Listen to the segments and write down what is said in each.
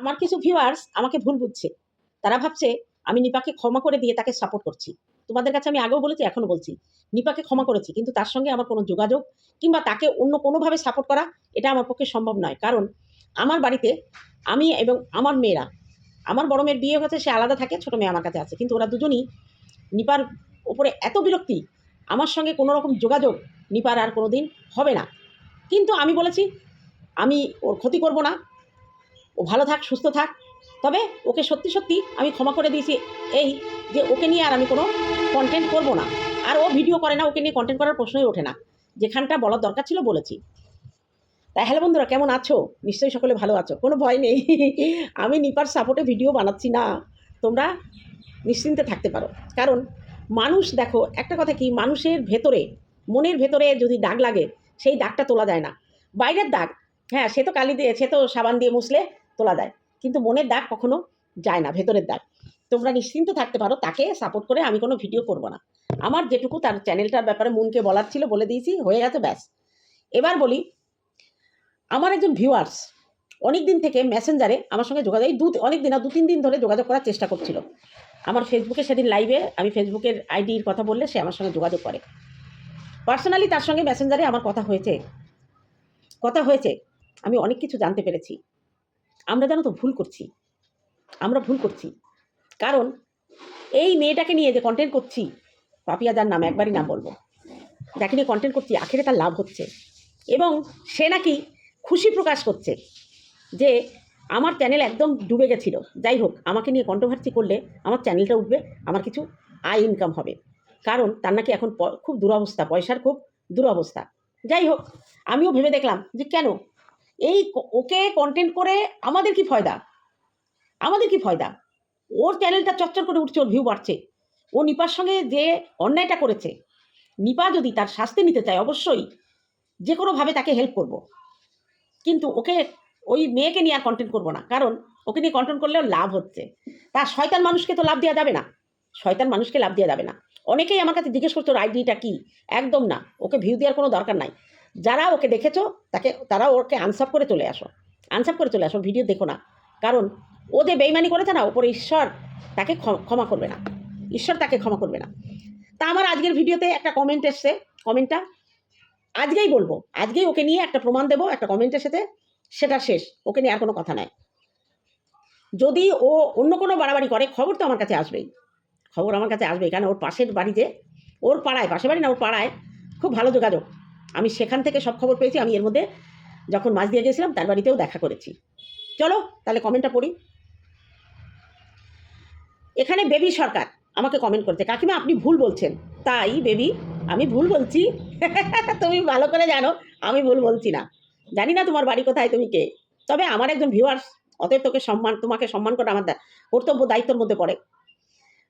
আমার কিছু ভিউয়ার্স আমাকে ভুল বুঝছে। তারা ভাবছে, আমি নিপাকে ক্ষমা করে দিয়ে তাকে সাপোর্ট করছি। তোমাদের কাছে আমি আগেও বলেছি এখনও বলছি, নিপাকে ক্ষমা করেছি। কিন্তু তার সঙ্গে আমার কোনো যোগাযোগ কিংবা তাকে অন্য কোনোভাবে সাপোর্ট করা, এটা আমার পক্ষে সম্ভব নয়। কারণ আমার বাড়িতে আমি এবং আমার মেয়েরা, আমার বড় মেয়ের বিয়ে হয়েছে, সে আলাদা থাকে, ছোটো মেয়ে আমার কাছে আছে। কিন্তু ওরা দুজনই নিপার ওপরে এত বিরক্তি, আমার সঙ্গে কোনো রকম যোগাযোগ নিপার আর কোনো দিন হবে না। কিন্তু আমি বলেছি, আমি ওর ক্ষতি করব না ও ভালো থাক, সুস্থ থাক। তবে ওকে সত্যি সত্যি আমি ক্ষমা করে দিয়েছি। এই যে ওকে নিয়ে আর আমি কোনো কন্টেন্ট করব না। আর ও ভিডিও করে না, ওকে নিয়ে কন্টেন্ট করার প্রশ্নই ওঠে না। যেখানটা বলার দরকার ছিল বলেছি। তাই হ্যালো বন্ধুরা, কেমন আছো? নিশ্চয়ই সকলে ভালো আছো। কোনো ভয় নেই। আমি নিপার সাপোর্টে ভিডিও বানাচ্ছি না। তোমরা নিশ্চিন্তে থাকতে পারো। কারণ মানুষ, দেখো, একটা কথা কি, মানুষের ভেতরে, মনের ভেতরে যদি দাগ লাগে, সেই দাগটা তোলা যায় না। বাইরের দাগ হ্যাঁ সে তো কালি দিয়ে, সে তো সাবান দিয়ে মুছলে তোলা যায় কিন্তু মনের দাগ কখনো যায় না, ভেতরের দাগ। তোমরা নিশ্চিন্ত থাকতে পারো, তাকে সাপোর্ট করে আমি কোনো ভিডিও করব না। আমার যেটুকু তার চ্যানেলটার ব্যাপারে মনকে বলার ছিল বলে দিয়েছি, হয়ে গেছে, ব্যাস। এবার বলি, আমার একজন ভিউয়ার্স অনেক দিন থেকে মেসেঞ্জারে আমার সঙ্গে যোগাযোগ দু অনেক দিন আর দু, তিন দিন ধরে যোগাযোগ করার চেষ্টা করছিল। আমার ফেসবুকে সেদিন লাইভে আমি ফেসবুকের আইডির কথা বললে সে আমার সঙ্গে যোগাযোগ করে। পার্সোনালি তার সঙ্গে মেসেঞ্জারে আমার কথা হয়েছে। কথা হয়েছে। আমি অনেক কিছু জানতে পেরেছি। আমরা জানো তো ভুল করছি। আমরা ভুল করছি। কারণ এই মেয়েটাকে নিয়ে যে কন্টেন্ট করছি পাপিয়া যার নাম একবারই নাম বলব। যাকে নিয়ে কন্টেন্ট করছি, আখেরে তার লাভ হচ্ছে। এবং সে নাকি খুশি প্রকাশ করছে যে আমার চ্যানেল একদম ডুবে গেছিল। যাই হোক, আমাকে নিয়ে কন্ট্রোভার্সি করলে আমার চ্যানেলটা উঠবে, আমার কিছু আয় ইনকাম হবে। কারণ তার নাকি এখন খুব দুরবস্থা, পয়সার খুব দুরবস্থা। যাই হোক, আমিও ভেবে দেখলাম যে কেন এই ওকে কন্টেন্ট করে আমাদের কি ফয়দা? আমাদের কি ফয়দা? ওর চ্যানেলটা চচ্চর করে উঠছে, ওর ভিউ বাড়ছে। ও নিপার সঙ্গে যে অন্যায়টা করেছে, নিপা যদি তার শাস্তি নিতে চায়, অবশ্যই যে কোনোভাবে তাকে হেল্প করব। কিন্তু ওকে, ওই মেয়েকে নিয়ে আর কন্টেন্ট করব না। কারণ ওকে নিয়ে কন্টেন্ট করলেও লাভ হচ্ছে। তার শয়তান মানুষকে তো লাভ দেওয়া যাবে না। শয়তান মানুষকে লাভ দেওয়া যাবে না। অনেকেই আমার কাছে জিজ্ঞেস ওর আইডিটা কী? একদম না। ওকে ভিউ দেওয়ার কোনো দরকার নাই। যারা ওকে দেখেছ, তাকে, তারা ওকে আনসাপ করে চলে আসো। আনসাপ করে চলে আসো ভিডিও দেখো না। কারণ ও যে বেইমানি করেছে না ওপরে ঈশ্বর তাকে ক্ষম- করবে না। ঈশ্বর তাকে ক্ষমা করবে না। তা আমার আজকের ভিডিওতে একটা কমেন্ট এসছে। কমেন্টটা আজকেই বলব। আজকেই ওকে নিয়ে একটা প্রমাণ দেবো, একটা কমেন্টের সাথে। সেটা শেষ। ওকে নিয়ে আর কোনো কথা নাই। যদি ও অন্য কোনো বাড়াবাড়ি করে, খবর তো আমার কাছে আসবেই। খবর আমার কাছে আসবেই। কারণ ওর পাশের বাড়িতে ওর পাড়ায়, পাশের বাড়ি না, ওর পাড়ায় খুব ভালো যোগাযোগ। আমি সেখান থেকে সব খবর পেয়েছি, আমি এর মধ্যে যখন মাছ দিয়ে গেছিলাম তার বাড়িতেও দেখা করেছি। চলো, তাহলে কমেন্টটা পড়ি। এখানে বেবি সরকার আমাকে কমেন্ট করছে, কাকিমা আপনি ভুল বলছেন। তাই বেবি, আমি ভুল বলছি? তুমি ভালো করে জানো, আমি ভুল বলছি না। জানি না তোমার বাড়ি কোথায়, তুমি কে। তবে আমার একজন ভিউয়ার্স অতএব তোকে সম্মান, তোমাকে সম্মান করা আমার কর্তব্য দায়িত্বের মধ্যে পড়ে।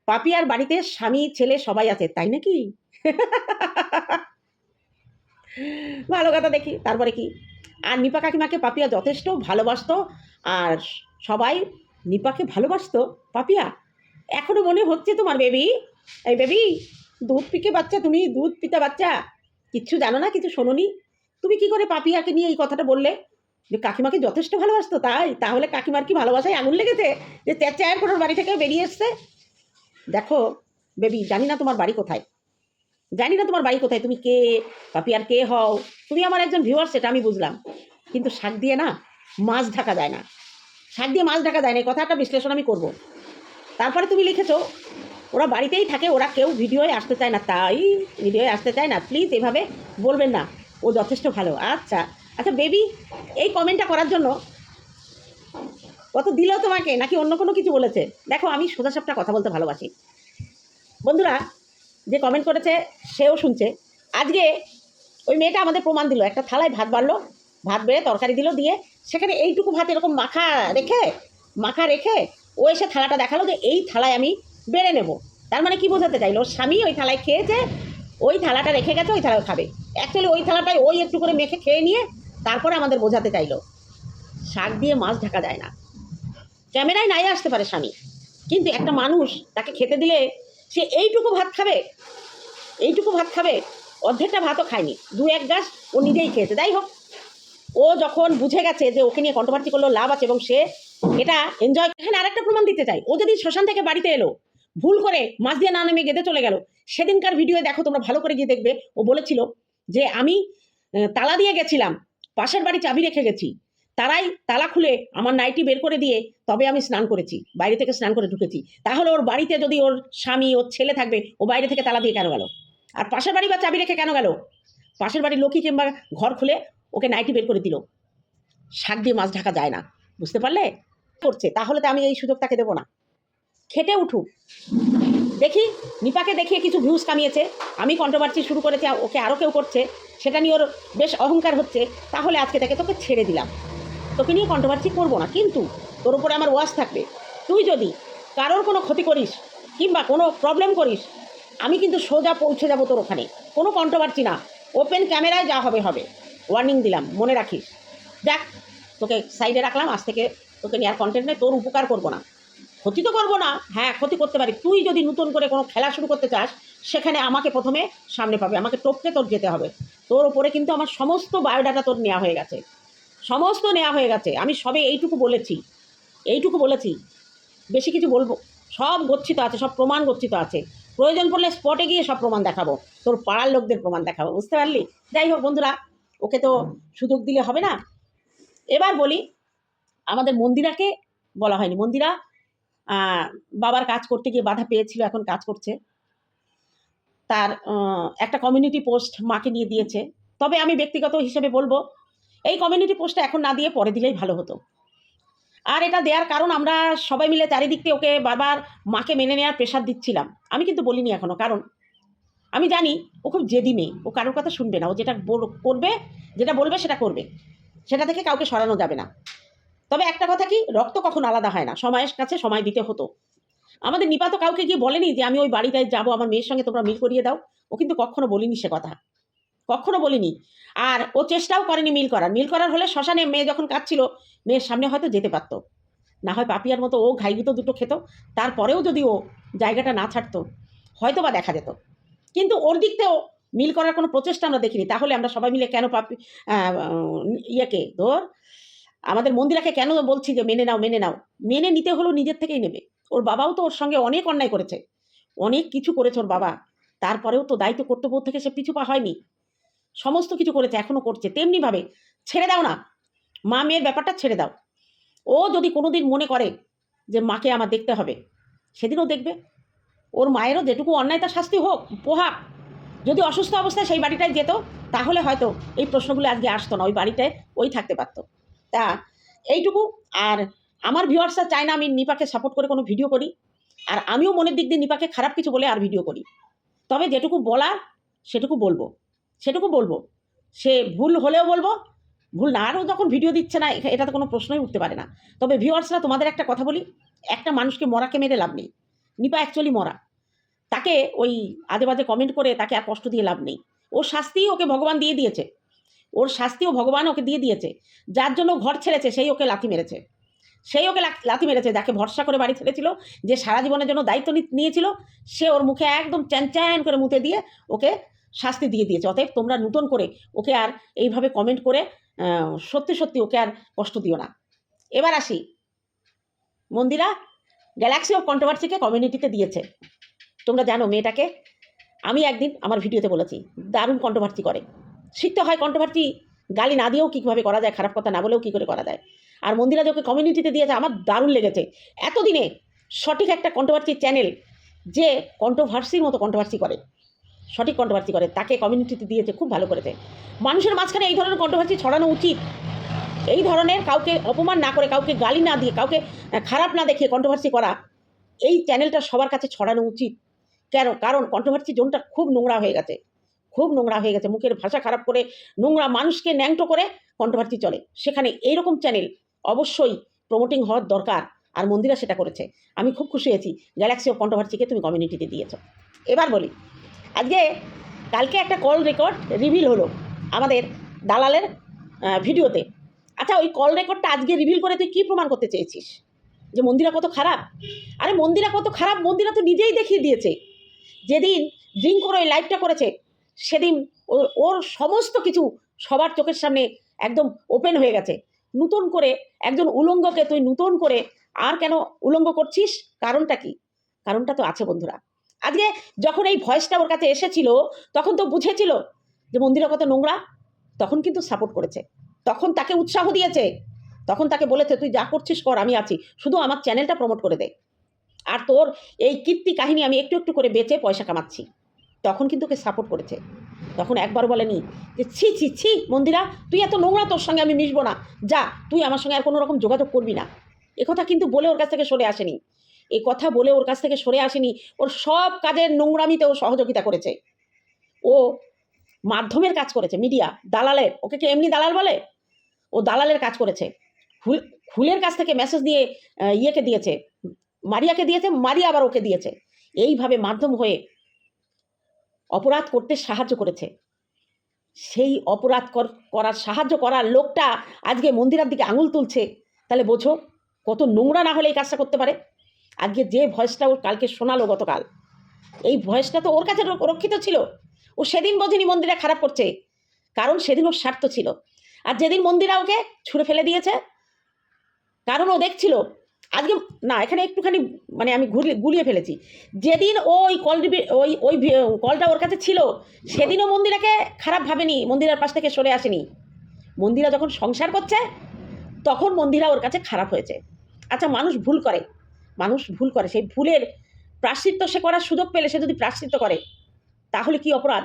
পাপিয়ার বাড়িতে স্বামী, ছেলে সবাই আছে, তাই নাকি? ভালো কথা দেখি। তারপরে কি? আর নিপা কাকিমাকে পাপিয়া যথেষ্ট ভালোবাসত। আর সবাই নিপাকে ভালোবাসতো। পাপিয়া, এখনও মনে হচ্ছে তোমার বেবি? এই বেবি, দুধ পিকে বাচ্চা তুমি, দুধ পিতা বাচ্চা। কিচ্ছু জানো না, কিছু শোনোনি? তুমি কি করে পাপিয়াকে নিয়ে এই কথাটা বললে? যে কাকিমাকে যথেষ্ট ভালোবাসতো, তাই? তাহলে কাকিমার কি ভালোবাসায় আগুন লেগেছে? যে চায়ের কোনোর বাড়ি থেকে বেরিয়ে এসছে? দেখো, বেবি, জানি না তোমার বাড়ি কোথায়। জানি না তোমার বাড়ি কোথায়, তুমি কে, পাপি আর কে হও, তুমি আমার একজন ভিউয়ার সেটা আমি বুঝলাম। কিন্তু শাক দিয়ে না, মাছ ঢাকা যায় না। শাক দিয়ে মাছ ঢাকা যায় না, এই কথাটা বিশ্লেষণ আমি করব। তারপরে তুমি লিখেছো, ওরা বাড়িতেই থাকে, ওরা কেউ ভিডিওয়ে আসতে চায় না, তাই ভিডিওয়ে আসতে চায় না প্লিজ এভাবে বলবেন না, ও যথেষ্ট ভালো। আচ্ছা আচ্ছা বেবি এই কমেন্টটা করার জন্য কত দিল তোমাকে, নাকি অন্য কোনো কিছু বলেছে? দেখো, আমি সোজা সাপটা কথা বলতে ভালোবাসি। বন্ধুরা যে কমেন্ট করেছে, সেও শুনছে। আজকে ওই মেয়েটা আমাদের প্রমাণ দিল, একটা থালায় ভাত বাড়লো, ভাত বেড়ে তরকারি দিল দিয়ে সেখানে এইটুকু ভাত এরকম মাখা রেখে মাখা রেখে ও এসে থালাটা দেখাল যে এই থালায় আমি বেড়ে নেব। তার মানে কি বোঝাতে চাইলো? ওর স্বামী ওই থালায় খেয়েছে, ওই থালাটা রেখে গেছে, ওই থালায় খাবে। অ্যাকচুয়ালি ওই থালাটায় ওই একটু করে মেখে খেয়ে নিয়ে তারপরে আমাদের বোঝাতে চাইলো। শাক দিয়ে মাছ ঢাকা যায় না। ক্যামেরায় নাই আসতে পারে স্বামী। কিন্তু একটা মানুষ তাকে খেতে দিলে সে এইটুকু ভাত খাবে? এইটুকু ভাত খাবে? অর্ধেকটা ভাতও খায়নি। দু এক গাছ ও নিজেই খেয়েছে। যাই হোক, ও যখন বুঝে গেছে যে ওকে নিয়ে কন্ট্রোভার্সি করলেও লাভ আছে এবং সে এটা এনজয় এখানে আরেকটা প্রমাণ দিতে চাই। ও যদি শ্মশান থেকে বাড়িতে এলো, ভুল করে মাছ দিয়ে না নেমে গেঁদে চলে গেল, সেদিনকার ভিডিও দেখো, তোমরা ভালো করে গিয়ে দেখবে। ও বলেছিল যে, আমি তালা দিয়ে গেছিলাম, পাশের বাড়ি চাবি রেখে গেছি। তারাই তালা খুলে আমার নাইটি বের করে দিয়ে তবে আমি স্নান করেছি, বাইরে থেকে স্নান করে ঢুকেছি। তাহলে ওর বাড়িতে যদি ওর স্বামী, ওর ছেলে থাকবে, ও বাইরে থেকে তালা দিয়ে কেন গেল? আর পাশের বাড়ি বা চাবি রেখে কেন গেল? পাশের বাড়ির লোকই কিংবা ঘর খুলে ওকে নাইটি বের করে দিল। শাক দিয়ে মাছ ঢাকা যায় না, বুঝতে পারলে? করছে, তাহলে তো আমি এই সুযোগ তাকে দেবো না। খেটে উঠুক। দেখি, নিপাকে দেখিয়ে কিছু ভিউজ কামিয়েছে। আমি কন্ট্রোভার্সি শুরু করেছি, ওকে আরও কেউ করছে, সেটা নিয়ে ওর বেশ অহংকার হচ্ছে। তাহলে আজকে তাকে তোকে ছেড়ে দিলাম। তোকে নিয়ে কন্ট্রোভার্সি করব না, কিন্তু তোর উপরে আমার ওয়াশ থাকবে। তুই যদি কারোর কোনো ক্ষতি করিস কিংবা কোনো প্রবলেম করিস, আমি কিন্তু সোজা পৌঁছে যাব তোর ওখানে। কোনো কন্ট্রোভার্সি না। ওপেন ক্যামেরায় যা হবে হবে। ওয়ার্নিং দিলাম, মনে রাখিস। দেখ তোকে সাইডে রাখলাম, আজ থেকে তোকে নিয়ে আর কন্টেন্ট নেই, তোর উপকার করব না। ক্ষতি তো করব না। হ্যাঁ ক্ষতি করতে পারি। তুই যদি নতুন করে কোনো খেলা শুরু করতে চাস, সেখানে আমাকে প্রথমে সামনে পাবে। আমাকে টপকে তোর যেতে হবে। তোর ওপরে কিন্তু আমার সমস্ত বায়োডাটা তোর নেওয়া হয়ে গেছে। সমস্ত নেওয়া হয়ে গেছে। আমি সবে এইটুকু বলেছি। এইটুকু বলেছি। বেশি কিছু বলব। সব গচ্ছিত আছে, সব প্রমাণ গচ্ছিত আছে। প্রয়োজন পড়লে স্পটে গিয়ে সব প্রমাণ দেখাবো। তোর পাড়ার লোকদের প্রমাণ দেখাবো। বুঝতে পারলি? যাই হোক বন্ধুরা, ওকে তো সুযোগ দিলে হবে না। এবার বলি, আমাদের মন্দিরাকে বলা হয়নি। মন্দিরা বাবার কাজ করতে গিয়ে বাধা পেয়েছিল, এখন কাজ করছে। তার একটা কমিউনিটি পোস্ট মাকে নিয়ে দিয়েছে। তবে আমি ব্যক্তিগত হিসেবে বলব এই কমিউনিটি পোস্টটা এখন না দিয়ে পরে দিলেই ভালো হতো। আর এটা দেওয়ার কারণ আমরা সবাই মিলে চারিদিক থেকে ওকে বারবার মাকে মেনে নেওয়ার প্রেশার দিচ্ছিলাম। আমি কিন্তু বলিনি এখনও কারণ আমি জানি ও খুব জেদি মেয়ে, ও কারোর কথা শুনবে না, ও যেটা করবে, যেটা বলবে সেটা করবে, সেটা থেকে কাউকে সরানো যাবে না। তবে একটা কথা কি, রক্ত কখন আলাদা হয় না, সময়ের কাছে সময় দিতে হতো। আমাদের নিপা তো কাউকে গিয়ে বলেনি যে আমি ওই বাড়িটায় যাব, আমার মেয়ের সঙ্গে তোমরা মিল করিয়ে দাও, ও কিন্তু কখনো বলিনি সে কথা। কখনো বলিনি। আর ও চেষ্টাও করেনি মিল করার। মিল করার হলে শ্মশানে মেয়ে যখন কাঁদছিল, মেয়ের সামনে হয়তো যেতে পারতো। না হয় পাপিয়ার মতো ও ঘাইগুতো দুটো খেত, তারপরেও যদি ও জায়গাটা না ছাড়তো হয়তো বা দেখা যেত। কিন্তু ওর দিক থেকেও মিল করার কোনো প্রচেষ্টা আমরা দেখিনি। তাহলে আমরা সবাই মিলে কেন পাপি ইয়েকে ধর, আমাদের মন্দিরাকে কেন বলছি যে মেনে নাও মেনে নাও। মেনে নিতে হলো নিজের থেকেই নেবে। ওর বাবাও তো ওর সঙ্গে অনেক অন্যায় করেছে। অনেক কিছু করেছে ওর বাবা। তারপরেও তো দায়িত্ব কর্তব্য থেকে সে পিছু পা হয়নি। সমস্ত কিছু করেছে এখনও করছে। তেমনিভাবে ছেড়ে দাও না। মা মেয়ের ব্যাপারটা ছেড়ে দাও। ও যদি কোনোদিন মনে করে যে মাকে আমার দেখতে হবে, সেদিনও দেখবে। ওর মায়েরও যেটুকু অন্যায় তার শাস্তি হোক, পোহাক। যদি অসুস্থ অবস্থায় সেই বাড়িটায় যেত, তাহলে হয়তো এই প্রশ্নগুলো আজকে আসতো না, ওই বাড়িটায় ওই থাকতে পারতো। তা এইটুকু। আর আমার ভিউয়ার্সরা চায় না আমি নিপাকে সাপোর্ট করে কোনো ভিডিও করি। আর আমিও মনের দিক দিয়ে নিপাকে খারাপ কিছু বলে আর ভিডিও করি। তবে যেটুকু বলার, সেটুকু বলব। সেটুকু বলব। সে ভুল হলেও বলব, ভুল না আরও যখন ভিডিও দিচ্ছে না এটা তো কোনো প্রশ্নই উঠতে পারে না। তবে ভিউয়ার্সরা তোমাদের একটা কথা বলি, একটা মানুষকে মরাকে মেরে লাভ নেই। নিপা অ্যাকচুয়ালি মরা। তাকে ওই আজে বাজে কমেন্ট করে তাকে আর কষ্ট দিয়ে লাভ নেই। ওর শাস্তি ওকে ভগবান দিয়ে দিয়েছে। ওর শাস্তিও ভগবান ওকে দিয়ে দিয়েছে। যার জন্য ঘর ছেড়েছে, সেই ওকে লাথি মেরেছে। সেই ওকে লাথি মেরেছে, যাকে ভরসা করে বাড়ি ছেড়েছিল, যে সারা জীবনের জন্য দায়িত্ব নিয়েছিল, সে ওর মুখে একদম চ্যান চ্যান করে মুতে দিয়ে ওকে শাস্তি দিয়ে দিয়েছে। অতএব তোমরা নূতন করে ওকে আর এইভাবে কমেন্ট করে সত্যি সত্যি ওকে আর কষ্ট দিও না। এবার আসি। মন্দিরা গ্যালাক্সি অফ কন্ট্রোভার্সিকে কমিউনিটিতে দিয়েছে। তোমরা জানো মেয়েটাকে। আমি একদিন আমার ভিডিওতে বলেছি, দারুণ কন্ট্রোভার্সি করে। শিখতে হয় কন্ট্রোভার্সি গালি না দিয়েও কীভাবে করা যায়, খারাপ কথা না বলেও কী করে করা যায়। আর মন্দিরা যে ওকে কমিউনিটিতে দিয়েছে, আমার দারুণ লেগেছে। এতদিনে সঠিক একটা কন্ট্রোভার্সি চ্যানেল যে কন্ট্রোভার্সির মতো কন্ট্রোভার্সি করে। সঠিক কন্ট্রোভার্সি করে, তাকে কমিউনিটিতে দিয়েছে, খুব ভালো করেছে। মানুষের মাঝখানে এই ধরনের কন্ট্রোভার্সি ছড়ানো উচিত। এই ধরনের কাউকে অপমান না করে, কাউকে গালি না দিয়ে, কাউকে খারাপ না দেখে কন্ট্রোভার্সি করা, এই চ্যানেলটা সবার কাছে ছড়ানো উচিত। কেন? কারণ কন্ট্রোভার্সি জোনটা খুব নোংরা হয়ে গেছে। খুব নোংরা হয়ে গেছে। মুখের ভাষা খারাপ করে, নোংরা মানুষকে ন্যাংটো করে কন্ট্রোভার্সি চলে। সেখানে এইরকম চ্যানেল অবশ্যই প্রমোটিং হওয়ার দরকার, আর মন্দিরা সেটা করেছে। আমি খুব খুশি হয়েছি। গ্যালাক্সি অফ কন্ট্রোভার্সিকে তুমি কমিউনিটিতে দিয়েছ। এবার বলি আজকে কালকে একটা কল রেকর্ড রিভিল হলো আমাদের দালালের ভিডিওতে। আচ্ছা ওই কল রেকর্ডটা আজকে রিভিল করে তুই কী প্রমাণ করতে চেয়েছিস? যে মন্দিরা কত খারাপ? আরে মন্দিরা কত খারাপ? মন্দিরা তো নিজেই দেখিয়ে দিয়েছে। যেদিন ড্রিঙ্ক করে ওই লাইভটা করেছে, সেদিন ওর ওর সমস্ত কিছু সবার চোখের সামনে একদম ওপেন হয়ে গেছে। নতুন করে একজন উলঙ্গকে তুই নতুন করে আর কেন উলঙ্গ করছিস? কারণটা কি? কারণটা তো আছে বন্ধুরা। আজকে যখন এই ভয়েসটা ওর কাছে এসেছিল, তখন তো বুঝেছিল যে মন্দিরা কত নোংরা। তখন কিন্তু সাপোর্ট করেছে। তখন তাকে উৎসাহ দিয়েছে। তখন তাকে বলেছে, তুই যা করছিস কর, আমি আছি। শুধু আমার চ্যানেলটা প্রমোট করে দে। আর তোর এই কীর্তি কাহিনী আমি একটু একটু করে বেচে পয়সা কামাচ্ছি। তখন কিন্তু ওকে সাপোর্ট করেছে। তখন একবার বলেনি যে, ছি ছি ছি, মন্দিরা, তুই এত নোংরা তোর সঙ্গে আমি মিশবো না। যা, তুই আমার সঙ্গে আর কোনো রকম যোগাযোগ করবি না। কথা কিন্তু বলে ওর কাছ থেকে সরে আসেনি। এই কথা বলে ওর কাছ থেকে সরে আসেনি। ওর সব কাজের নোংরামিতে ও সহযোগিতা করেছে। ও মাধ্যমের কাজ করেছে, মিডিয়া, দালালের। ওকে কি এমনি দালাল বলে? ও দালালের কাজ করেছে। ফুল ফুলের কাছ থেকে মেসেজ দিয়ে ইয়েকে দিয়েছে, মারিয়াকে দিয়েছে, মারিয়া আবার ওকে দিয়েছে। এইভাবে মাধ্যম হয়ে অপরাধ করতে সাহায্য করেছে। সেই অপরাধ কর- করার সাহায্য করার লোকটা আজকে মন্দিরের দিকে আঙুল তুলছে। তাহলে বোঝো, কত নোংরা না হলে এই কাজটা করতে পারে। আজকে যে ভয়েসটা ওর কালকে শোনালো গতকাল, এই ভয়েসটা তো ওর কাছে রক- রক্ষিত ছিল। ও সেদিন বোঝেনি মন্দিরে খারাপ করছে, কারণ সেদিন ওর স্বার্থ ছিল। আর যেদিন মন্দিরা ওকে ছুঁড়ে ফেলে দিয়েছে, কারণ ও দেখছিল, আজকে না, এখানে একটুখানি মানে আমি ঘুরিয়ে গুলিয়ে ফেলেছি। যেদিন ওই কল ওই ওই কলটা ওর কাছে ছিল, সেদিনও মন্দিরাকে খারাপ ভাবেনি, মন্দিরার পাশ থেকে সরে আসেনি। মন্দিরা যখন সংসার করছে, তখন মন্দিরা ওর কাছে খারাপ হয়েছে। আচ্ছা মানুষ ভুল করে। মানুষ ভুল করে। সেই ভুলের প্রাশ্চিত্য সে করার সুযোগ পেলে সে যদি প্রাশ্চিত্য করে, তাহলে কি অপরাধ?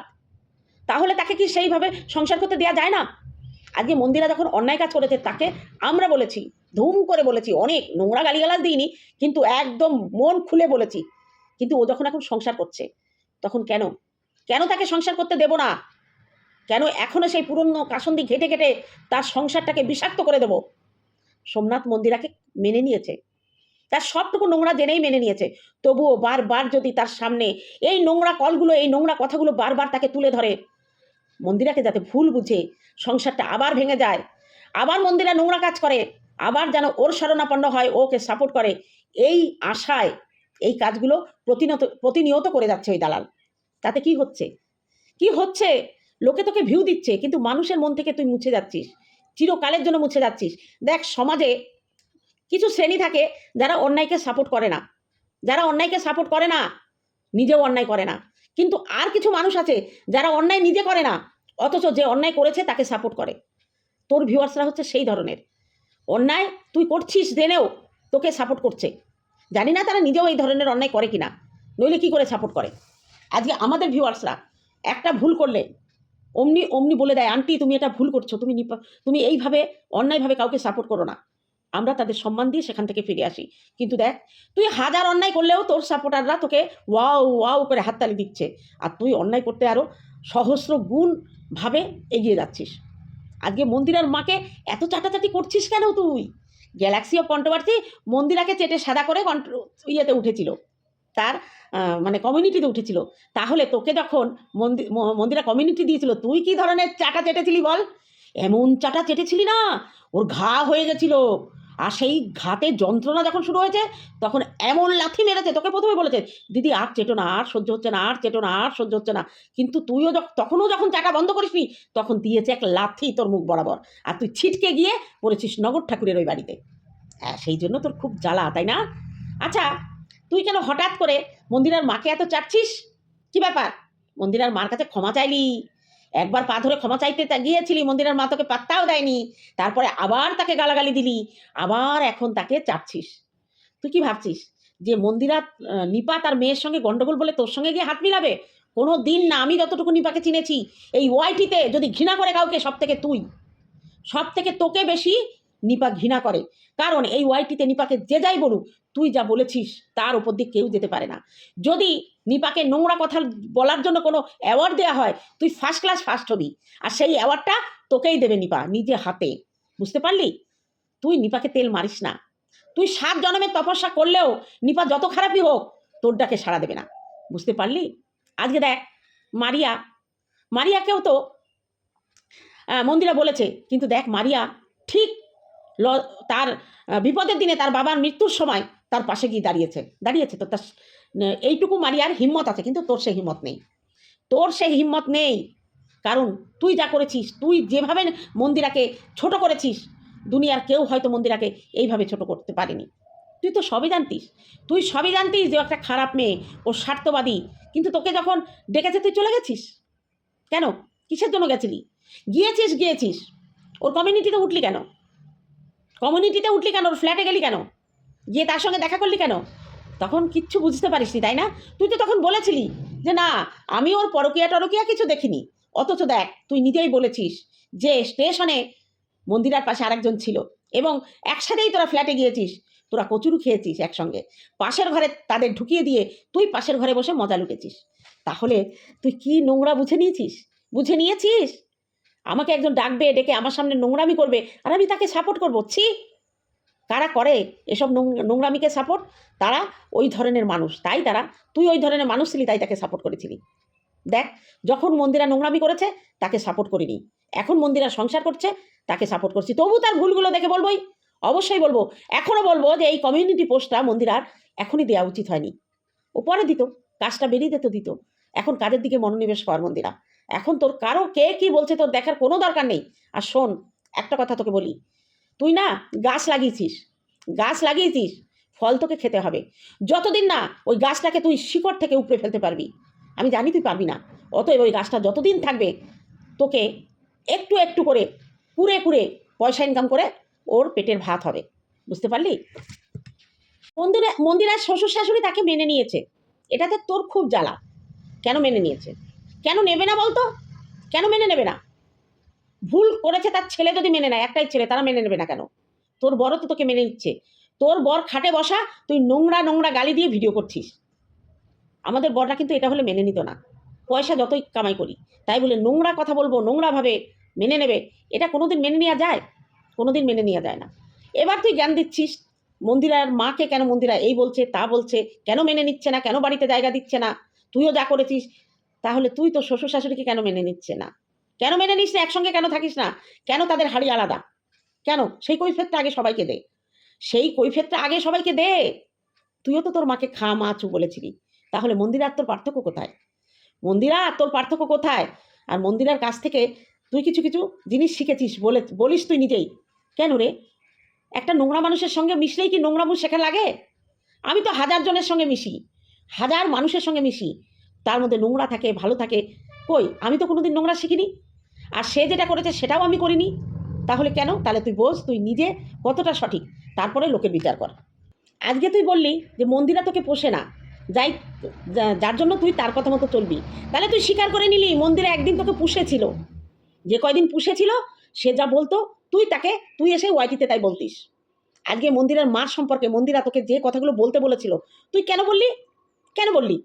তাহলে তাকে কি সেইভাবে সংসার করতে দেওয়া যায় না? আজকে মন্দিরা যখন অন্যায় কাজ করেছে, তাকে আমরা বলেছি, ধুম করে বলেছি, অনেক নোংরা গালিগালাজ দিইনি, কিন্তু একদম মন খুলে বলেছি। কিন্তু ও যখন এখন সংসার করছে, তখন কেন? কেন তাকে সংসার করতে দেব না? কেন এখনও সেই পুরনো কাসন্দি ঘেটে ঘেটে তার সংসারটাকে বিষাক্ত করে দেব? সোমনাথ মন্দিরাকে মেনে নিয়েছে। তার সবটুকু নোংরা জেনেই মেনে নিয়েছে। তবুও বারবার যদি তার সামনে এই নোংরা কলগুলো, এই নোংরা কথাগুলো বারবার তাকে তুলে ধরে, মন্দিরাকে যাতে ভুল বুঝে, সংসারটা আবার ভেঙে যায়, আবার মন্দিরা নোংরা কাজ করে, আবার যেন ওর শরণাপন্ন হয়, ওকে সাপোর্ট করে, এই আশায় এই কাজগুলো প্রতিনিয়ত প্রতিনিয়ত করে যাচ্ছে ওই দালাল। তাতে কি হচ্ছে? কি হচ্ছে? লোকে তোকে ভিউ দিচ্ছে, কিন্তু মানুষের মন থেকে তুই মুছে যাচ্ছিস, চিরকালের জন্য মুছে যাচ্ছিস। দেখ, সমাজে কিছু শ্রেণি থাকে যারা অন্যায়কে সাপোর্ট করে না। যারা অন্যায়কে সাপোর্ট করে না, নিজেও অন্যায় করে না। কিন্তু আর কিছু মানুষ আছে যারা অন্যায় নিজে করে না, অথচ যে অন্যায় করেছে তাকে সাপোর্ট করে। তোর ভিউয়ার্সরা হচ্ছে সেই ধরনের। অন্যায় তুই করছিস জেনেও তোকে সাপোর্ট করছে। জানি না তারা নিজেও এই ধরনের অন্যায় করে কিনা, নইলে কী করে সাপোর্ট করে? আজকে আমাদের ভিউয়ার্সরা একটা ভুল করলে, অমনি অমনি বলে দেয়, আন্টি তুমি এটা ভুল করছ, তুমি তুমি এইভাবে অন্যায়ভাবে কাউকে সাপোর্ট করো না। আমরা তাদের সম্মান দিয়ে সেখান থেকে ফিরে আসি। কিন্তু দেখ, তুই হাজার অন্যায় করলেও তোর সাপোর্টাররা তোকে ওয়াও ওয়াও করে হাততালি দিচ্ছে। আর তুই অন্যায় করতে আরও সহস্র গুণভাবে এগিয়ে যাচ্ছিস। আজকে মন্দিরার মাকে এত চাটাচাটি করছিস কেন তুই? গ্যালাক্সি অফ কন্ট্রোভার্সি মন্দিরাকে চেটে সাদা করে ইয়েতে উঠেছিল। তার মানে কমিউনিটিতে উঠেছিল। তাহলে তোকে যখন মন্দির মন্দিরা কমিউনিটি দিয়েছিল, তুই কি ধরনের চাটা চেটেছিলি বল? এমন চাটা চেটেছিলি না? ওর ঘা হয়ে গেছিল। আর সেই ঘাতে যন্ত্রণা যখন শুরু হয়েছে, তখন এমন লাথি মেরেছে, তোকে প্রথমে বলেছে, দিদি, আর চেটো না, আর সহ্য হচ্ছে না, আর চেটো না, আর সহ্য হচ্ছে না। কিন্তু তুইও তখনও যখন চাটা বন্ধ করিসনি, তখন দিয়েছে এক লাথি তোর মুখ বরাবর। আর তুই ছিটকে গিয়ে পড়েছিস নগর ঠাকুরের ওই বাড়িতে। হ্যাঁ সেই জন্য তোর খুব জ্বালা, তাই না? আচ্ছা তুই কেন হঠাৎ করে মন্দিরার মাকে এত চাচ্ছিস কি ব্যাপার? মন্দিরার মার কাছে ক্ষমা চাইলি? একবার পা ধরে ক্ষমা চাইতে গিয়েছিলি, মন্দিরের মা তোকে পাত্তাও দেয়নি। তারপরে আবার তাকে গালাগালি দিলি, আবার এখন তাকে চাচ্ছিস তুই কি ভাবছিস যে মন্দিরা নিপা তার মেয়ের সঙ্গে গন্ডগোল বলে তোর সঙ্গে গিয়ে হাত মিলাবে? কোনো দিন না আমি যতটুকু নিপাকে চিনেছি, এই ওয়াইটিতে যদি ঘৃণা করে কাউকে সব থেকে তুই। সব থেকে তোকে বেশি নিপা ঘৃণা করে। কারণ এই ওয়াইটিতে নিপাকে যে যাই বলুক, তুই যা বলেছিস, তার উপর দিয়ে কেউ যেতে পারে না। যদি নিপাকে নোংরা কথা বলার জন্য কোনো অ্যাওয়ার্ড দেওয়া হয়, তুই ফার্স্ট ক্লাস ফার্স্ট হবি। আর সেই অ্যাওয়ার্ডটা তোকেই দেবে নিপা, নিজে হাতে। বুঝতে পারলি? তুই নিপাকে তেল মারিস না। তুই সাত জনমের তপস্যা করলেও নিপা যত খারাপই হোক তোর ডাকে সাড়া দেবে না। বুঝতে পারলি? আজকে দেখ, মারিয়া, মারিয়াকেও তো মন্দিরা বলেছে, কিন্তু দেখ মারিয়া ঠিক ল, তার বিপদের দিনে তার বাবার মৃত্যুর সময় তার পাশে গিয়ে দাঁড়িয়েছে। দাঁড়িয়েছে তো তার এইটুকু মারিয়ার হিম্মত আছে, কিন্তু তোর সে হিম্মত নেই। তোর সে হিম্মত নেই। কারণ তুই যা করেছিস, তুই যেভাবে মন্দিরাকে ছোট করেছিস, দুনিয়ার কেউ হয়তো মন্দিরাকে এইভাবে ছোট করতে পারেনি। তুই তো সবই জানতিস। তুই সবই জানতিস যে একটা খারাপ মেয়ে, ও স্বার্থবাদী। কিন্তু তোকে যখন ডেকেছে, তুই চলে গেছিস? কেন? কিসের জন্য গেছিলি? গিয়েছিস গিয়েছিস। ওর কমিউনিটিতে উঠলি কেন? কমিউনিটিতে উঠলি কেন? ওর ফ্ল্যাটে গেলি কেন? গিয়ে তার সঙ্গে দেখা করলি কেন? তখন কিচ্ছু বুঝতে পারিসনি, তাই না? তুই তো তখন বলেছিলি যে না, আমি ওর পরকিয়া টরকিয়া কিছু দেখিনি। অথচ দেখ, তুই নিজেই বলেছিস যে স্টেশনে মন্দিরার পাশে আরেকজন ছিল এবং একসাথেই তোরা ফ্ল্যাটে গিয়েছিস। তোরা কচুরু খেয়েছিস একসঙ্গে। পাশের ঘরে তাদের ঢুকিয়ে দিয়ে তুই পাশের ঘরে বসে মজা লুটেছিস। তাহলে তুই কি নোংরা বুঝে নিয়েছিস? বুঝে নিয়েছিস? আমাকে একজন ডাকবে, ডেকে আমার সামনে নোংরামি করবে, আর আমি তাকে সাপোর্ট করব। ছি! কারা করে এসব নোংরামিকে সাপোর্ট তারা ওই ধরনের মানুষ। তাই তারা, তুই ওই ধরনের মানুষ ছিলি, তাই তাকে সাপোর্ট করেছিলি। দেখ, যখন মন্দিরা নোংরামি করেছে, তাকে সাপোর্ট করিনি। এখন মন্দিরা সংসার করছে, তাকে সাপোর্ট করছি। তবু তার ভুলগুলো দেখে বলবোই। অবশ্যই বলব এখনও বলব যে এই কমিউনিটি পোস্টটা মন্দিরার এখনই দেওয়া উচিত হয়নি। ও পরে দিত, কাজটা বেরিয়ে দিত দিত। এখন কাজের দিকে মনোনিবেশ কর মন্দিরা। এখন তোর কারও কে কি বলছে তোর দেখার কোনো দরকার নেই। আর শোন, একটা কথা তোকে বলি। তুই না গাছ লাগিয়েছিস গাছ লাগিয়েছিস, ফল তোকে খেতে হবে। যতদিন না ওই গাছটাকে তুই শিকড় থেকে উপড়ে ফেলতে পারবি, আমি জানি তুই পারবি না, অতএব ওই গাছটা যতদিন থাকবে তোকে একটু একটু করে কুড়ে কুড়ে পয়সা ইনকাম করে ওর পেটের ভাত হবে। বুঝতে পারলি? মন্দিরে মন্দিরার শ্বশুর শাশুড়ি তাকে মেনে নিয়েছে। এটাতে তোর খুব জ্বালা। কেন মেনে নিয়েছে? কেন নেবে না বলতো? কেন মেনে নেবে না? ভুল করেছে তার ছেলে যদি মেনে নেয়, একটাই ছেলে, তারা মেনে নেবে না কেন? তোর বড় তো তোকে মেনে নিচ্ছে। তোর বর খাটে বসা, তুই নোংরা নোংরা গালি দিয়ে ভিডিও করছিস। আমাদের বররা কিন্তু এটা হলে মেনে নিত না। পয়সা যতই কামাই করি, তাই বলে নোংরা কথা বলব, নোংরাভাবে মেনে নেবে। এটা কোনোদিন মেনে নেওয়া যায়? কোনোদিন মেনে নেওয়া যায় না। এবার তুই জ্ঞান দিচ্ছিস, মন্দিরার মাকে কেন মন্দিরা এই বলছে, তা বলছে, কেন মেনে নিচ্ছে না, কেন বাড়িতে জায়গা দিচ্ছে না, তুইও যা করেছিস, তাহলে তুই তো শ্বশুর শাশুড়িকে কেন মেনে নিচ্ছে না? কেন মেনে নিস না? একসঙ্গে কেন থাকিস না? কেন তাদের হাড়ি আলাদা? কেন? সেই কৈফেতটা আগে সবাইকে দে। সেই কৈফেতটা আগে সবাইকে দে। তুইও তো তোর মাকে খা মাছু বলেছিলি। তাহলে মন্দিরার তোর পার্থক্য কোথায়? মন্দিরা তোর পার্থক্য কোথায়? আর মন্দিরার কাছ থেকে তুই কিছু কিছু জিনিস শিখেছিস বলে, বলিস তুই নিজেই। কেন রে? একটা নোংরা মানুষের সঙ্গে মিশলেই কি নোংরা মুখ শেখা লাগে? আমি তো হাজার জনের সঙ্গে মিশি। হাজার মানুষের সঙ্গে মিশি। তার মধ্যে নোংরা থাকে, ভালো থাকে। কই? আমি তো কোনোদিন নোংরা শিখিনি। আর সে যেটা করেছে সেটাও আমি করিনি। তাহলে কেন? তাহলে তুই বোঝ, তুই নিজে কতটা সঠিক। তারপরে লোকের বিচার কর। আজকে তুই বললি যে মন্দিরা তোকে পোষে না। যাই যার জন্য তুই তার কথা মতো চলবি। তাহলে তুই স্বীকার করে নিলি, মন্দিরে একদিন তোকে পুষেছিল। যে কয়দিন পুষেছিল, সে যা বলতো, তুই তাকে, তুই এসে ওয়াইটিতে তাই বলতিস। আজকে মন্দিরের মার সম্পর্কে মন্দিরা তোকে যে কথাগুলো বলতে বলেছিল, তুই কেন বললি? কেন বললি?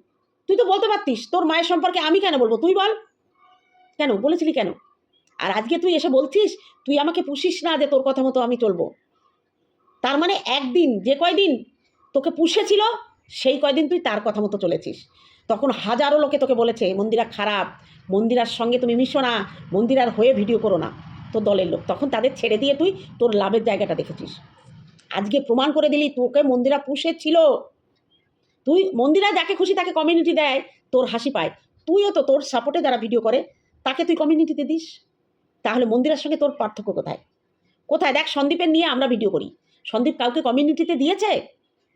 তুই তো বলতে পারতিস, তোর মায়ের সম্পর্কে আমি কেন বলব? তুই বল। কেন? বলেছিলি কেন? আর আজকে তুই এসে বলছিস, তুই আমাকে পুষিস না যে তোর কথা মতো আমি চলবো। তার মানে একদিন, যে কয়দিন তোকে পুষেছিল, সেই কয়দিন তুই তার কথা মতো চলেছিস। তখন হাজারো লোকে তোকে বলেছে, মন্দিরা খারাপ, মন্দিরার সঙ্গে তুমি মিশো না, মন্দিরার হয়ে ভিডিও করো না, তোর দলের লোক। তখন তাদের ছেড়ে দিয়ে তুই তোর লাভের জায়গাটা দেখেছিস। আজকে প্রমাণ করে দিলি, তোকে মন্দিরা পুষেছিল। তুই মন্দিরা যাকে খুশি তাকে কমিউনিটি দেয়, তোর হাসি পায়। তুইও তো তোর সাপোর্টে যারা ভিডিও করে, তাকে তুই কমিউনিটিতে দিস। তাহলে মন্দিরের সঙ্গে তোর পার্থক্য কোথায়? কোথায়? দেখ, সন্দীপের নিয়ে আমরা ভিডিও করি। সন্দীপ কাউকে কমিউনিটিতে দিয়েছে?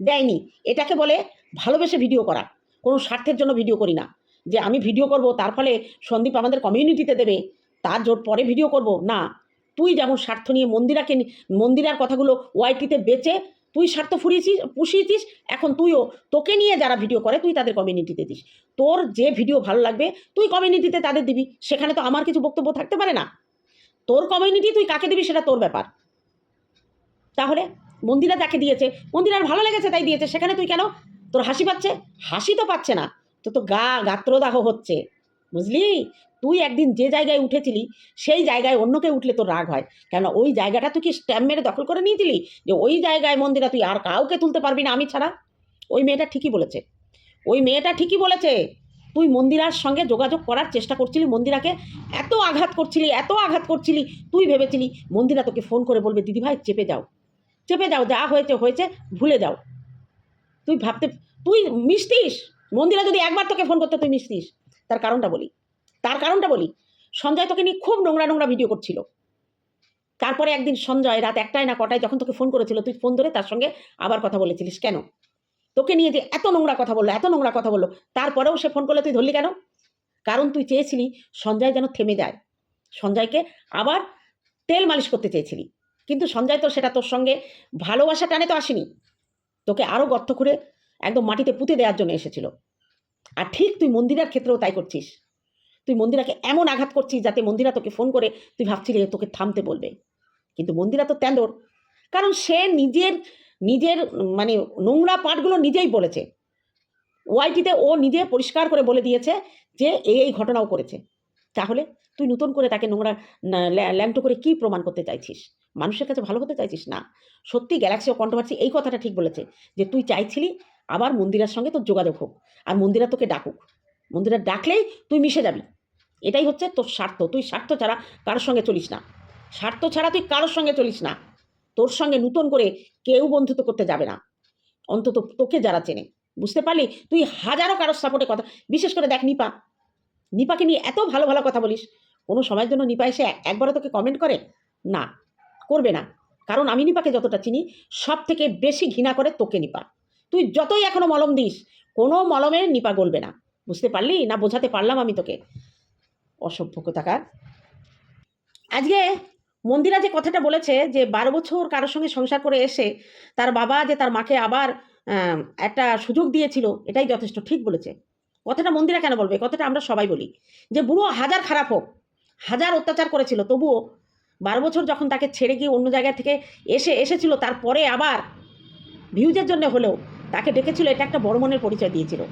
দেয়নি। এটাকে বলে ভালোবেসে ভিডিও করা। কোনো স্বার্থের জন্য ভিডিও করি না। যে আমি ভিডিও করব, তার ফলে সন্দীপ আমাদের কমিউনিটিতে দেবে। তার জোর পরে ভিডিও করব? না। তুই যেমন স্বার্থ নিয়ে মন্দিরাকে মন্দিরার কথাগুলো ওয়াইটিতে বেচে তুই স্বার্থ ফুরিয়েছিস, পুষিয়েছিস, এখন তুইও তোকে নিয়ে যারা ভিডিও করে, তুই তাদের কমিউনিটিতে দিস। তোর যে ভিডিও ভালো লাগবে, তুই কমিউনিটিতে তাদের দিবি। সেখানে তো আমার কিছু বক্তব্য থাকতে পারে না। তোর কমিউনিটি তুই কাকে দিবি সেটা তোর ব্যাপার। তাহলে মন্দিরা যাকে দিয়েছে মন্দিরার ভালো লেগেছে তাই দিয়েছে, সেখানে তুই কেন? তোর হাসি পাচ্ছে? হাসি তো পাচ্ছে না। তো তো গা গাত্রদাহ হচ্ছে। বুঝলি? তুই একদিন যে জায়গায় উঠেছিলি, সেই জায়গায় অন্যকে উঠলে তোর রাগ হয়। কেন ওই জায়গাটা তুই কি স্ট্যাম্প মেরে দখল করে নিয়েছিলি? যে ওই জায়গায় মন্দিরা তুই আর কাউকে তুলতে পারবি না আমি ছাড়া? ওই মেয়েটা ঠিকই বলেছে। ওই মেয়েটা ঠিকই বলেছে। তুই মন্দিরার সঙ্গে যোগাযোগ করার চেষ্টা করছিলি, মন্দিরাকে এত আঘাত করছিলি, এত আঘাত করছিলি, তুই ভেবেছিলি মন্দিরা তোকে ফোন করে বলবে দিদিভাই চেপে যাও চেপে যাও, যা হয়েছে হয়েছে, ভুলে যাও। তুই ভাবতে, তুই মিশতিস মন্দিরা যদি একবার তোকে ফোন করতে, তুই মিশতিস তার কারণটা বলি, তার কারণটা বলি, সঞ্জয় তোকে নিয়ে খুব নোংরা নোংরা ভিডিও করছিল। তারপরে একদিন সঞ্জয় রাত একটায় না কটায় যখন তোকে ফোন করেছিল, তুই ফোন ধরে তার সঙ্গে আবার কথা বলেছিলিস, কেন? তোকে নিয়ে যে এত নোংরা কথা বলল, এত নোংরা কথা বলল, তারপরেও সে ফোন করলে, তুই ধরলি কেন? কারণ তুই চেয়েছিলি সঞ্জয় যেন থেমে যায়। সঞ্জয়কে আবার তেল মালিশ করতে চেয়েছিলি। কিন্তু সঞ্জয় তো সেটা তোর সঙ্গে ভালোবাসা টানে তো আসেনি। তোকে আরও গর্ত করে একদম মাটিতে পুঁতে দেওয়ার জন্য এসেছিল। আর ঠিক তুই মন্দিরার ক্ষেত্রেও তাই করছিস। তুই মন্দিরাকে এমন আঘাত করছিস যাতে মন্দিরা তোকে ফোন করে তুই ভাবছিলি তোকে থামতে বলবে। কিন্তু মন্দিরা তো তেন্দর কারণ সে নিজের নিজের মানে নোংরা পাঠগুলো নিজেই বলেছে। ওয়াইটিতে ও নিজে পরিষ্কার করে বলে দিয়েছে যে এই এই ঘটনাও করেছে। তাহলে তুই নতুন করে তাকে নোংরা ল্যাংটো করে কি প্রমাণ করতে চাইছিস? মানুষের কাছে ভালো হতে চাইছিস না? সত্যি গ্যালাক্সি ও কন্ট্রোভার্সি এই কথাটা ঠিক বলেছে যে তুই চাইছিলি আবার মন্দিরার সঙ্গে তোর যোগাযোগ হোক, আর মন্দিরা তোকে ডাকুক। মন্দিরা ডাকলেই তুই মিশে যাবি। এটাই হচ্ছে তোর স্বার্থ। তুই স্বার্থ ছাড়া কারোর সঙ্গে চলিস না। স্বার্থ ছাড়া তুই কারোর সঙ্গে চলিস না। তোর সঙ্গে নতুন করে কেউ বন্ধুত্ব করতে যাবে না। অন্তত তোকে যারা চেনে। বুঝতে পারলি? তুই হাজারো কারোর সাপোর্টে কথা বিশেষ করে দেখ নিপা। নিপাকে নিয়ে এত ভালো ভালো কথা বলিস। কোনো সময়ের জন্য নিপা এসে একবারও তোকে কমেন্ট করে? না, করবে না। কারণ আমি নিপাকে যতটা চিনি সব থেকে বেশি ঘৃণা করে তোকে নিপা। তুই যতই এখনও মলম দিস, কোনো মলমে নিপা গলবে না। বুঝতে পারলি? না বোঝাতে পারলাম আমি তোকে। অসভ্য কোথাকার। আজকে মন্দিরা যে কথাটা বলেছে যে বারো বছর কারোর সঙ্গে সংসার করে এসে তার বাবা যে তার মাকে আবার একটা সুযোগ দিয়েছিল, এটাই যথেষ্ট, ঠিক বলেছে। কথাটা মন্দিরা কেন বলবে? কথাটা আমরা সবাই বলি। যে বুড়ো হাজার খারাপ হোক, হাজার অত্যাচার করেছিল, তবুও বারো বছর যখন তাকে ছেড়ে গিয়ে অন্য জায়গা থেকে এসে, এসেছিল, তারপরে আবার ভিউজের জন্য হলেও তাকে ডেকেছিল, এটা একটা বড় মনের পরিচয় দিয়েছিল।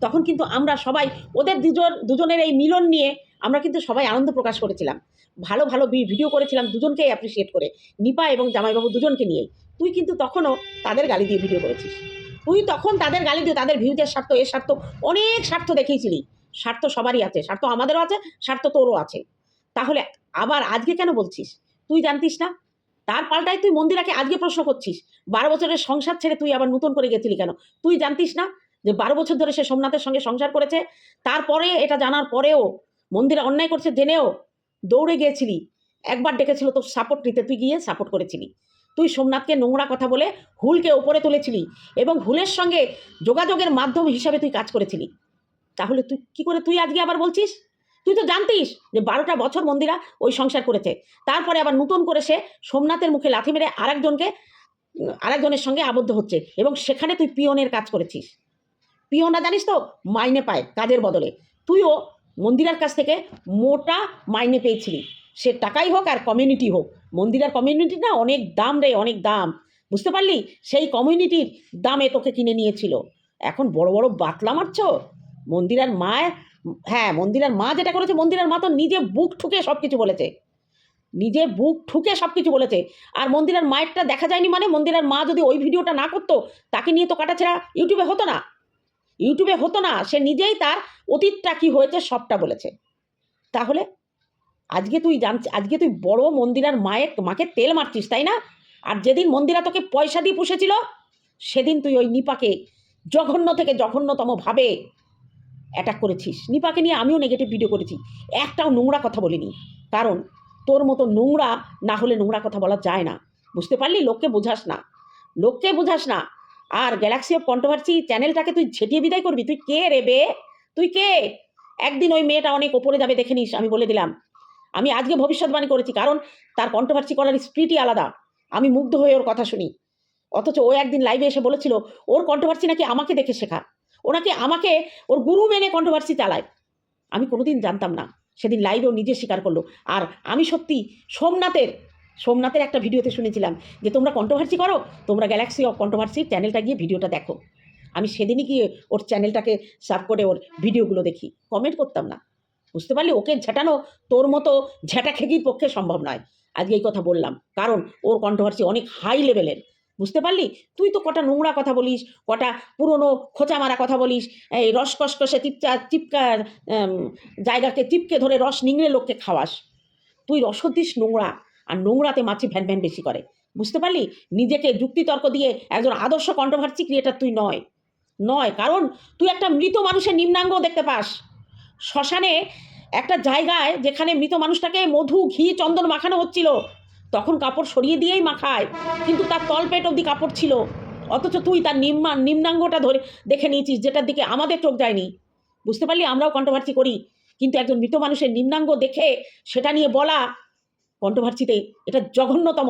তখন কিন্তু আমরা সবাই ওদের দুজন, দুজনের এই মিলন নিয়ে আমরা কিন্তু সবাই আনন্দ প্রকাশ করেছিলাম। ভালো ভালো ভিডিও করেছিলাম দুজনকেই অ্যাপ্রিসিয়েট করে। নিপা এবং জামাইবাবু দুজনকে নিয়েই। তুই কিন্তু তখনও তাদের গালি দিয়ে ভিডিও করেছিস। তুই তখন তাদের গালি দিয়ে তাদের ভিউজের স্বার্থ এর স্বার্থ অনেক স্বার্থ দেখিয়েছিলি স্বার্থ সবারই আছে, স্বার্থ আমাদেরও আছে, স্বার্থ তোরও আছে। তাহলে আবার আজকে কেন বলছিস? তুই জানতিস না? তার পাল্টায় তুই মন্দিরাকে আজকে প্রশ্ন করছিস। বারো বছরের সংসার ছেড়ে তুই আবার নতুন করে গেছিলি কেন? তুই জানতিস না যে বারো বছর ধরে সে সোমনাথের সঙ্গে সংসার করেছে? তারপরে এটা জানার পরেও মন্দিরা অন্যায় করছে জেনেও দৌড়ে গিয়েছিলি। একবার ডেকেছিল তোর সাপোর্ট নিতে, তুই গিয়ে সাপোর্ট করেছিলি। তুই সোমনাথকে নোংরা কথা বলে হুলকে ওপরে তুলেছিলি এবং হুলের সঙ্গে যোগাযোগের মাধ্যম হিসাবে তুই কাজ করেছিলি। তাহলে তুই, কি করে তুই আজকে আবার বলছিস? তুই তো জানতিস যে বারোটা বছর মন্দিরা ওই সংসার করেছে। তারপরে আবার নতুন করে সে সোমনাথের মুখে লাথি মেরে আরেকজনকে, আরেকজনের সঙ্গে আবদ্ধ হচ্ছে এবং সেখানে তুই পিয়নের কাজ করেছিস। পিয়নরা জানিস তো, মাইনে পায় কাজের বদলে। তুইও মন্দিরার কাছ থেকে মোটা মাইনে পেয়েছিলি। সে টাকাই হোক আর কমিউনিটি হোক। মন্দিরার কমিউনিটি না অনেক দাম রে, অনেক দাম। বুঝতে পারলি? সেই কমিউনিটির দামে তোকে কিনে নিয়েছিল। এখন বড় বড় বাতলা মারছ? মন্দিরার মায়ের হ্যাঁ মন্দিরার মা যেটা করেছে, মন্দিরার মা তো নিজে বুক ঠুকে সব কিছু বলেছে। নিজে বুক ঠুকে সব কিছু বলেছে। আর মন্দিরের মায়েরটা দেখা যায়নি মানে মন্দিরের মা যদি ওই ভিডিওটা না করতো, তাকে নিয়ে তো কাটাছেড়া ইউটিউবে হতো না। ইউটিউবে হতো না, সে নিজেই তার অতীতটা কী হয়েছে সবটা বলেছে। তাহলে আজকে তুই জানছি, আজকে তুই বড় মন্দিরার মায়ের মাকে তেল মারছিস, তাই না? আর যেদিন মন্দিরা তোকে পয়সা দিয়ে পুষেছিল, সেদিন তুই ওই নিপাকে জঘন্য থেকে জঘন্যতম ভাবে অ্যাটাক করেছিস। নিপাকে নিয়ে আমিও নেগেটিভ ভিডিও করেছি। একটাও নোংরা কথা বলিনি। কারণ তোর মতো নোংরা না হলে নোংরা কথা বলা যায় না। বুঝতে পারলি? লোককে বোঝাস না। লোককে বোঝাস না। আর গ্যালাক্সি অফ কন্ট্রোভার্সি চ্যানেলটাকে তুই ছেটিয়ে বিদায় করবি। তুই কে রে বে? তুই কে? একদিন ওই মেয়েটা অনেক ওপরে যাবে, দেখে নিস, আমি বলে দিলাম। আমি আজকে ভবিষ্যৎবাণী করেছি, কারণ তার কন্ট্রোভার্সি করার স্পিরিটই আলাদা। আমি মুগ্ধ হয়ে ওর কথা শুনি। অথচ ও একদিন লাইভে এসে বলেছিল, ওর কন্ট্রোভার্সি নাকি আমাকে দেখে শেখা। ও নাকি আমাকে, ওর গুরু মেনে কন্ট্রোভার্সি চালায়। আমি কোনোদিন জানতাম না। সেদিন লাইভেও নিজে স্বীকার করল। আর আমি সত্যি সোমনাথের সোমনাথের একটা ভিডিওতে শুনেছিলাম যে তোমরা কন্ট্রোভার্সি করো, তোমরা গ্যালাক্সি অফ কন্ট্রোভার্সি চ্যানেলটা গিয়ে ভিডিওটা দেখো। আমি সেদিনই গিয়ে ওর চ্যানেলটাকে সার্ভ করে ওর ভিডিওগুলো দেখি। কমেন্ট করতাম না। বুঝতে পারলি? ওকে ঝেটানো তোর মতো ঝেঁটা খেকির পক্ষে সম্ভব নয়। আজকে এই কথা বললাম। কারণ ওর কন্ট্রোভার্সি অনেক হাই লেভেলের বুঝতে পারলি? তুই তো কটা নোংরা কথা বলিস, কটা পুরনো খোঁচা মারা কথা বলিস, এই রস কসকসে চিপচা চিপকা জায়গাকে চিপকে ধরে রস নিংড়ে লোককে খাওয়াস। তুই রসদ দিস নোংরা। আর নোংরাতে মাছি ভ্যান ভ্যান বেশি করে। বুঝতে পারলি? নিজেকে যুক্তিতর্ক দিয়ে একজন আদর্শ কন্ট্রোভার্সি ক্রিয়েটার তুই নয়। নয়, কারণ তুই একটা মৃত মানুষের নিম্নাঙ্গ দেখতে পাস। শ্মশানে একটা জায়গায় যেখানে মৃত মানুষটাকে মধু, ঘি, চন্দন মাখানো হচ্ছিল, তখন কাপড় সরিয়ে দিয়েই মাখায়। কিন্তু তার তলপেট অবধি কাপড় ছিল। অথচ তুই তার নিম্না নিম্নাঙ্গটা ধরে দেখে নিয়েছিস, যেটার দিকে আমাদের চোখ যায়নি। বুঝতে পারলি? আমরাও কন্ট্রোভার্সি করি। কিন্তু একজন মৃত মানুষের নিম্নাঙ্গ দেখে সেটা নিয়ে বলা কন্ট্রোভার্সিতে এটা জঘন্যতম।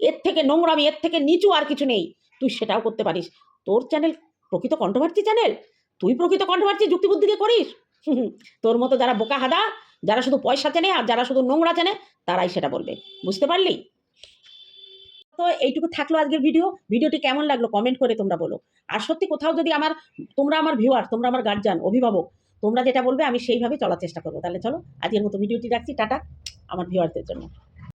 এর থেকে নোংরামি, এর থেকে নিচু আর কিছু নেই। তুই সেটাও করতে পারিস। তোর চ্যানেল প্রকৃত কন্ট্রোভার্সি চ্যানেল তুই প্রকৃত কন্ট্রোভার্সি যুক্তিবুদ্ধি দিয়ে করিস তোর মতো যারা বোকা হাদা, যারা শুধু পয়সা চেনে আর যারা শুধু নোংরা চেনে, তারাই সেটা বলবে। বুঝতে পারলি? তো এইটুকু থাকল আজকের ভিডিও ভিডিওটি কেমন লাগল কমেন্ট করে তোমরা বলো। আর সত্যি কোথাও যদি আমার, তোমরা আমার ভিউয়ার তোমরা আমার গার্জিয়ান অভিভাবক, তোমরা যেটা বলবে আমি সেইভাবে চলার চেষ্টা করব। তাহলে চলো, আজকের মতো ভিডিওটি রাখছি। টাটা, আমার ভিউয়ারদের জন্য।